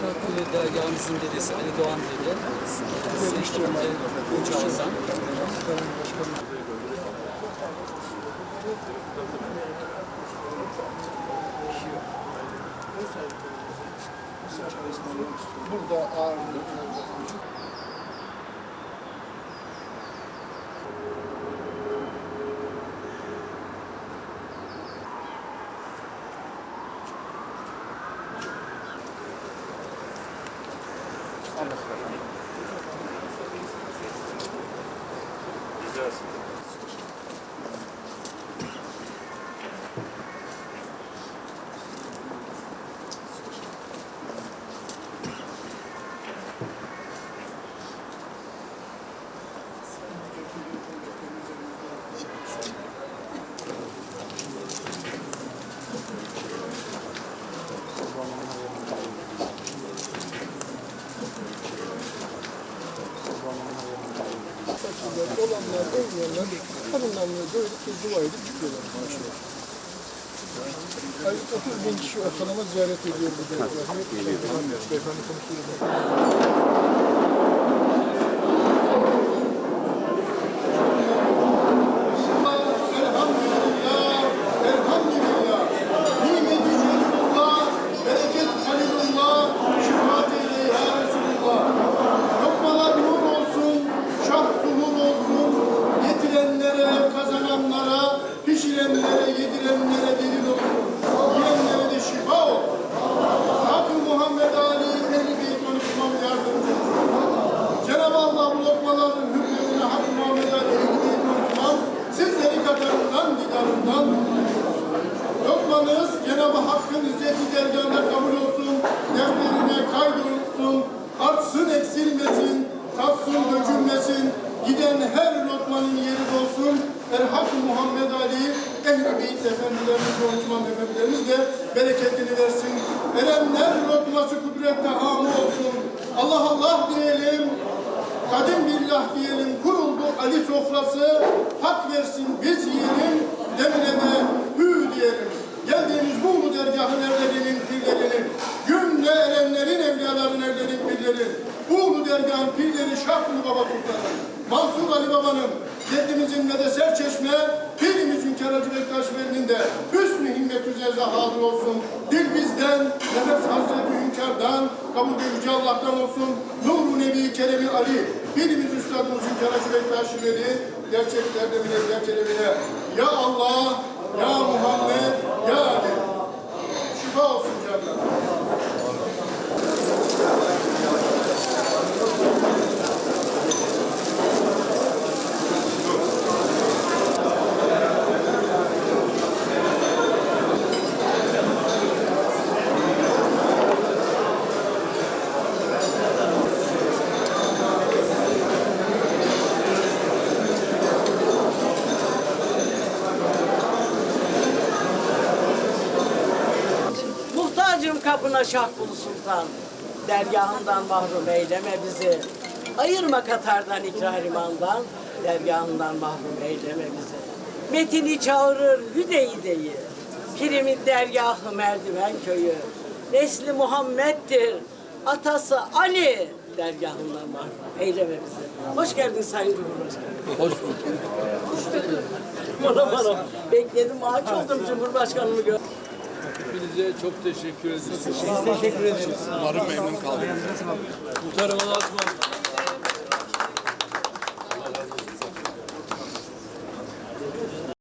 Şarkılı dergahımızın dedesi Ali Doğan dede. Seçtiğimde Uçağız'dan. Burada ağırlık. arasında. Olanlar, olmayanlar kadınlarla böyle kız dua edip çıkıyorlar maşallah. Aylık 30 bin kişi ortalama ziyaret ediyor bu dergahı. Beyefendi konuşuyor. Pişirenlere, yedirenlere delil olsun. Yiyenlere de şifa olsun. Hakkı Muhammed Ali, Ehl-i Beyt konuşmam yardımcı. Cenab-ı Allah bu lokmaların hürmetine Hakkı Muhammed Ali, Ehl-i Beyt konuşmam sizleri katarından, didarından Ehl-i efendilerimiz, Osman efendilerimiz de bereketini versin. Erenler lokması kudrette hamı olsun. Allah Allah diyelim, Kadim billah diyelim, kuruldu Ali sofrası, hak versin biz yiyelim, demine de bu dergahın pirleri Şahlı Baba Sultanı, Mansur Ali Baba'nın, Ceddimizin ve de Serçeşme, pirimizin Keracı Bektaş Veli'nde hüsnü himmet üzerine hazır olsun. Dil bizden, nefes Hazreti Hünkâr'dan, kabul de Yüce Allah'tan olsun. Nur-u Nebi Keremi Ali, birimiz Üstadımız Hünkâracı Bektaş Veli, gerçeklerde bile gerçeklerde Ya Allah, Ya Muhammed, Ya Ali. Şifa olsun canlar. Kapına Şahbulu Sultan. Dergahından mahrum eyleme bizi. Ayırma Katar'dan ikrar imandan. Dergahından mahrum eyleme bizi. Metini çağırır hüdeyi Pirimin dergahı merdiven köyü. Nesli Muhammed'dir. Atası Ali dergahından mahrum eyleme bizi. Hoş geldin Sayın Cumhurbaşkanı. Hoş bulduk. Bana bana. Bekledim ağaç oldum Cumhurbaşkanımı gör. Hepinize çok teşekkür ederiz. Teşekkür ederim. Umarım memnun. Muhterem Allah'a ısmarladık.